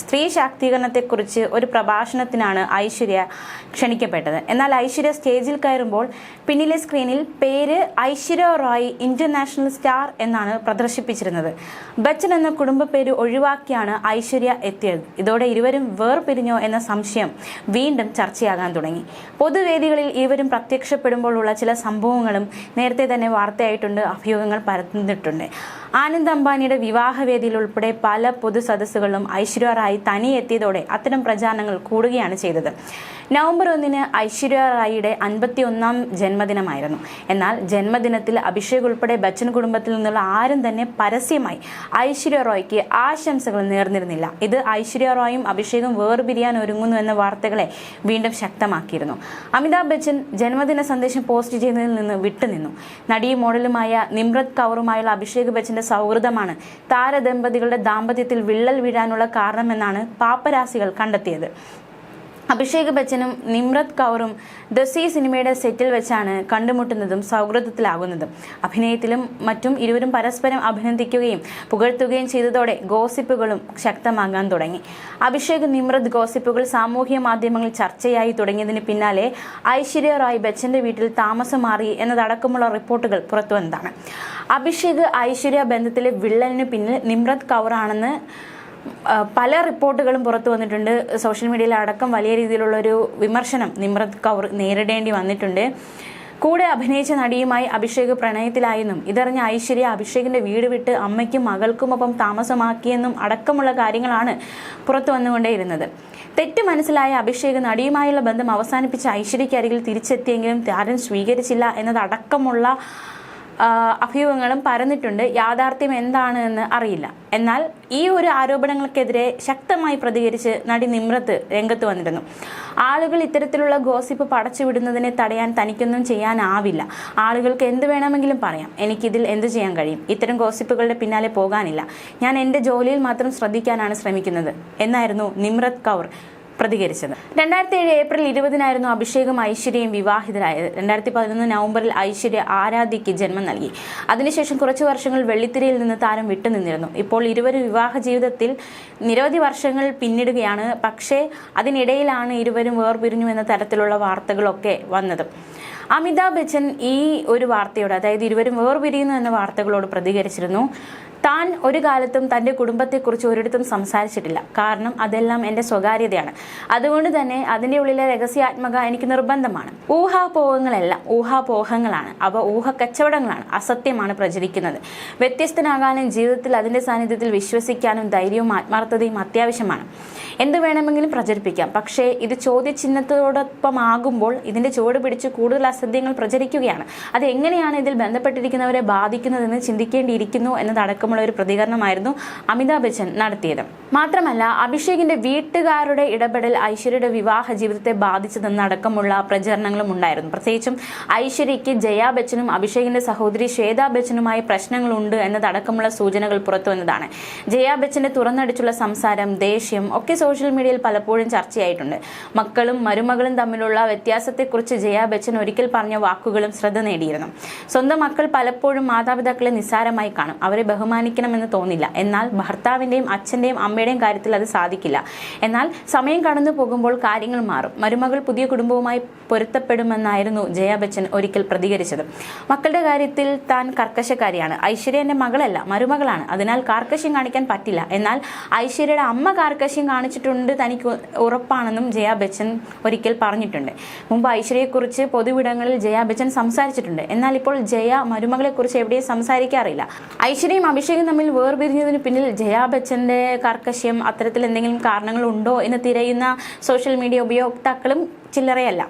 സ്ത്രീ ശാക്തീകരണത്തെക്കുറിച്ച് ഒരു പ്രഭാഷണത്തിനാണ് ഐശ്വര്യ ക്ഷണിക്കപ്പെട്ടത്. എന്നാൽ ഐശ്വര്യ സ്റ്റേജിൽ കയറുമ്പോൾ പിന്നിലെ സ്ക്രീനിൽ പേര് ഐശ്വര്യ റോയ് ഇന്റർനാഷണൽ സ്റ്റാർ എന്നാണ് പ്രദർശിപ്പിച്ചിരുന്നത്. ബച്ചൻ എന്ന കുടുംബ പേര് ഒഴിവാക്കിയാണ് ഐശ്വര്യ എത്തിയത്. ഇതോടെ ഇരുവരും വേർപിരിഞ്ഞോ എന്ന സംശയം വീണ്ടും ചർച്ചയാകാൻ തുടങ്ങി. പൊതുവേദികളിൽ ഇരുവരും പ്രത്യക്ഷപ്പെടുമ്പോഴുള്ള ചില സംഭവങ്ങളും നേരത്തെ തന്നെ വാർത്തയായിട്ടുണ്ട് അഭിയോഗങ്ങൾ പരന്നിട്ടുണ്ട്. ആനന്ദ് അംബാനിയുടെ വിവാഹവേദിയിൽ ഉൾപ്പെടെ പല പൊതു സദസ്സുകളിലും ഐശ്വര്യ റായി തനിയെത്തിയതോടെ അത്തരം പ്രചാരണങ്ങൾ കൂടുകയാണ് ചെയ്തത്. നവംബർ ഒന്നിന് ഐശ്വര്യ റായിയുടെ അൻപത്തി ഒന്നാം ജന്മദിനമായിരുന്നു. എന്നാൽ ജന്മദിനത്തിൽ അഭിഷേക് ഉൾപ്പെടെ ബച്ചൻ കുടുംബത്തിൽ നിന്നുള്ള ആരും തന്നെ പരസ്യമായി ഐശ്വര്യ റോയ്ക്ക് ആശംസകൾ നേർന്നിരുന്നില്ല. ഇത് ഐശ്വര്യ റോയും അഭിഷേകും വേർപിരിയാൻ ഒരുങ്ങുന്നു എന്ന വാർത്തകളെ വീണ്ടും ശക്തമാക്കിയിരുന്നു. അമിതാഭ് ബച്ചൻ ജന്മദിന സന്ദേശം പോസ്റ്റ് ചെയ്യുന്നതിൽ നിന്ന് വിട്ടുനിന്നു. നടിയും മോഡലുമായ നിമ്രത് കൗറുമായുള്ള അഭിഷേക് ബച്ചന്റെ സൗഹൃദമാണ് താരദമ്പതികളുടെ ദാമ്പത്യത്തിൽ വിള്ളൽ വീഴാനുള്ള കാരണമെന്നാണ് പാപ്പരാസികൾ കണ്ടെത്തിയത്. അഭിഷേക് ബച്ചനും നിമ്രത് കൗറും ദസി സിനിമയുടെ സെറ്റിൽ വെച്ചാണ് കണ്ടുമുട്ടുന്നതും സൗഹൃദത്തിലാകുന്നതും. അഭിനയത്തിലും മറ്റും ഇരുവരും പരസ്പരം അഭിനന്ദിക്കുകയും പുകഴ്ത്തുകയും ചെയ്തതോടെ ഗോസിപ്പുകളും ശക്തമാകാൻ തുടങ്ങി. അഭിഷേക് നിമ്രത് ഗോസിപ്പുകൾ സാമൂഹ്യ മാധ്യമങ്ങളിൽ ചർച്ചയായി തുടങ്ങിയതിന് പിന്നാലെ ഐശ്വര്യ റായ് ബച്ചന്റെ വീട്ടിൽ താമസം മാറി എന്നതടക്കമുള്ള റിപ്പോർട്ടുകൾ പുറത്തുവന്നതാണ്. അഭിഷേക് ഐശ്വര്യ ബന്ധത്തിലെ വിള്ളലിന് പിന്നിൽ നിമ്രത് കൗറാണെന്ന് പല റിപ്പോർട്ടുകളും പുറത്തു വന്നിട്ടുണ്ട്. സോഷ്യൽ മീഡിയയിൽ അടക്കം വലിയ രീതിയിലുള്ളൊരു വിമർശനം നിമ്രത് കൗർ നേരിടേണ്ടി വന്നിട്ടുണ്ട്. കൂടെ അഭിനയിച്ച നടിയുമായി അഭിഷേക് പ്രണയത്തിലായെന്നും ഇതറിഞ്ഞ ഐശ്വര്യ അഭിഷേകിന്റെ വീട് വിട്ട് അമ്മയ്ക്കും മകൾക്കുമൊപ്പം താമസമാക്കിയെന്നും അടക്കമുള്ള കാര്യങ്ങളാണ് പുറത്തു വന്നുകൊണ്ടേയിരുന്നത്. തെറ്റ് മനസ്സിലായ അഭിഷേക് നടിയുമായുള്ള ബന്ധം അവസാനിപ്പിച്ച ഐശ്വര്യയ്ക്കരികിൽ തിരിച്ചെത്തിയെങ്കിലും താരം സ്വീകരിച്ചില്ല എന്നതടക്കമുള്ള അഭ്യൂഹങ്ങളും പരന്നിട്ടുണ്ട്. യാഥാർത്ഥ്യം എന്താണ് എന്ന് അറിയില്ല. എന്നാൽ ഈ ഒരു ആരോപണങ്ങൾക്കെതിരെ ശക്തമായി പ്രതികരിച്ച് നടി നിമ്രത്ത് രംഗത്ത് വന്നിരുന്നു. ആളുകൾ ഇത്തരത്തിലുള്ള ഗോസിപ്പ് പടച്ചുവിടുന്നതിനെ തടയാൻ തനിക്കൊന്നും ചെയ്യാനാവില്ല. ആളുകൾക്ക് എന്ത് വേണമെങ്കിലും പറയാം. എനിക്കിതിൽ എന്ത് ചെയ്യാൻ കഴിയും? ഇത്തരം ഗോസിപ്പുകളുടെ പിന്നാലെ പോകാനില്ല. ഞാൻ എന്റെ ജോലിയിൽ മാത്രം ശ്രദ്ധിക്കാനാണ് ശ്രമിക്കുന്നത്. എന്നായിരുന്നു നിമ്രത് കൗർ. പ്രതികരിച്ചത്. രണ്ടായിരത്തി ഏഴ് ഏപ്രിൽ ഇരുപതിനായിരുന്നു അഭിഷേകും ഐശ്വര്യയും വിവാഹിതരായത് രണ്ടായിരത്തി പതിനൊന്ന് നവംബറിൽ ഐശ്വര്യ ആരാധ്യയ്ക്ക് ജന്മം നൽകി. അതിനുശേഷം കുറച്ചു വർഷങ്ങൾ വെള്ളിത്തിരയിൽ നിന്ന് താരം വിട്ടുനിന്നിരുന്നു. ഇപ്പോൾ ഇരുവരും വിവാഹ ജീവിതത്തിൽ നിരവധി വർഷങ്ങൾ പിന്നിടുകയാണ്. പക്ഷേ അതിനിടയിലാണ് ഇരുവരും വേർപിരിഞ്ഞു എന്ന തരത്തിലുള്ള വാർത്തകളൊക്കെ വന്നത്. അമിതാഭ് ബച്ചൻ ഈ ഒരു വാർത്തയോട് അതായത് ഇരുവരും വേർപിരിയുന്നു എന്ന വാർത്തകളോട് പ്രതികരിച്ചിരുന്നു. താൻ ഒരു കാലത്തും തന്റെ കുടുംബത്തെക്കുറിച്ച് ഒരിടത്തും സംസാരിച്ചിട്ടില്ല. കാരണം അതെല്ലാം എന്റെ സ്വകാര്യതയാണ്. അതുകൊണ്ട് തന്നെ അതിന്റെ ഉള്ളിലെ രഹസ്യാത്മക എനിക്ക് നിർബന്ധമാണ്. ഊഹാപോഹങ്ങളെല്ലാം ഊഹാപോഹങ്ങളാണ്. അവ ഊഹ കച്ചവടങ്ങളാണ് അസത്യമാണ് പ്രചരിക്കുന്നത്. വ്യത്യസ്തനാകാനും ജീവിതത്തിൽ അതിന്റെ സാന്നിധ്യത്തിൽ വിശ്വസിക്കാനും ധൈര്യവും ആത്മാർത്ഥതയും അത്യാവശ്യമാണ്. എന്ത് വേണമെങ്കിലും പ്രചരിപ്പിക്കാം. പക്ഷേ ഇത് ചോദ്യചിഹ്നത്തോടൊപ്പം ആകുമ്പോൾ ഇതിന്റെ ചുവട് പിടിച്ച് കൂടുതൽ അസത്യങ്ങൾ പ്രചരിക്കുകയാണ്. അത് എങ്ങനെയാണ് ഇതിൽ ബന്ധപ്പെട്ടിരിക്കുന്നവരെ ബാധിക്കുന്നതെന്ന് ചിന്തിക്കേണ്ടിയിരിക്കുന്നു എന്നതടക്കമുള്ള ഒരു പ്രതികരണമായിരുന്നു അമിതാഭ് ബച്ചൻ നടത്തിയത്. മാത്രമല്ല അഭിഷേകിന്റെ വീട്ടുകാരുടെ ഇടപെടൽ ഐശ്വര്യയുടെ വിവാഹ ജീവിതത്തെ ബാധിച്ചതെന്നടക്കമുള്ള പ്രചരണങ്ങളും ഉണ്ടായിരുന്നു. പ്രത്യേകിച്ചും ഐശ്വര്യയ്ക്ക് ജയാ ബച്ചനും അഭിഷേകിന്റെ സഹോദരി ശ്വേതാ ബച്ചനുമായി പ്രശ്നങ്ങളുണ്ട് എന്നതടക്കമുള്ള സൂചനകൾ പുറത്തുവന്നതാണ് ജയാ ബച്ചന്റെ തുറന്നടിച്ചുള്ള സംസാരം ദേഷ്യം ഒക്കെ സോഷ്യൽ മീഡിയയിൽ പലപ്പോഴും ചർച്ചയായിട്ടുണ്ട്. മക്കളും മരുമകളും തമ്മിലുള്ള വ്യത്യാസത്തെക്കുറിച്ച് ജയാ ബച്ചൻ ഒരിക്കൽ പറഞ്ഞ വാക്കുകളും ശ്രദ്ധ നേടിയിരുന്നു. സ്വന്തം മക്കൾ പലപ്പോഴും മാതാപിതാക്കളെ നിസ്സാരമായി കാണും. അവരെ ബഹുമാനിക്കണമെന്ന് തോന്നില്ല. എന്നാൽ ഭർത്താവിന്റെയും അച്ഛന്റെയും അമ്മയുടെയും കാര്യത്തിൽ അത് സാധിക്കില്ല. എന്നാൽ സമയം കടന്നു പോകുമ്പോൾ കാര്യങ്ങൾ മാറും. മരുമകൾ പുതിയ കുടുംബവുമായി പൊരുത്തപ്പെടുമെന്നായിരുന്നു ജയ ബച്ചൻ ഒരിക്കൽ പ്രതികരിച്ചത്. മക്കളുടെ കാര്യത്തിൽ താൻ കർക്കശക്കാരിയാണ്. ഐശ്വര്യ എന്റെ മകളല്ല മരുമകളാണ്. അതിനാൽ കാർക്കശ്യം കാണിക്കാൻ പറ്റില്ല. എന്നാൽ ഐശ്വര്യയുടെ അമ്മ കാർക്കശ്യം കാണിച്ചിട്ടുണ്ട് തനിക്ക് ഉറപ്പാണെന്നും ജയ ബച്ചൻ ഒരിക്കൽ പറഞ്ഞിട്ടുണ്ട്. മുമ്പ് ഐശ്വര്യയെക്കുറിച്ച് പൊതുവിടങ്ങളിൽ ജയ ബച്ചൻ സംസാരിച്ചിട്ടുണ്ട്. എന്നാൽ ഇപ്പോൾ ജയ മരുമകളെക്കുറിച്ച് എവിടെയും സംസാരിക്കാറില്ല. ഐശ്വര്യയും അഭിഷേകും തമ്മിൽ വേർപിരിഞ്ഞതിന് പിന്നിൽ ജയ ബച്ചന്റെ കർക്കശ്യം അത്തരത്തിൽ എന്തെങ്കിലും കാരണങ്ങളുണ്ടോ എന്ന് തിരയുന്ന സോഷ്യൽ മീഡിയ ഉപയോക്താക്കളും ചില്ലറയല്ല.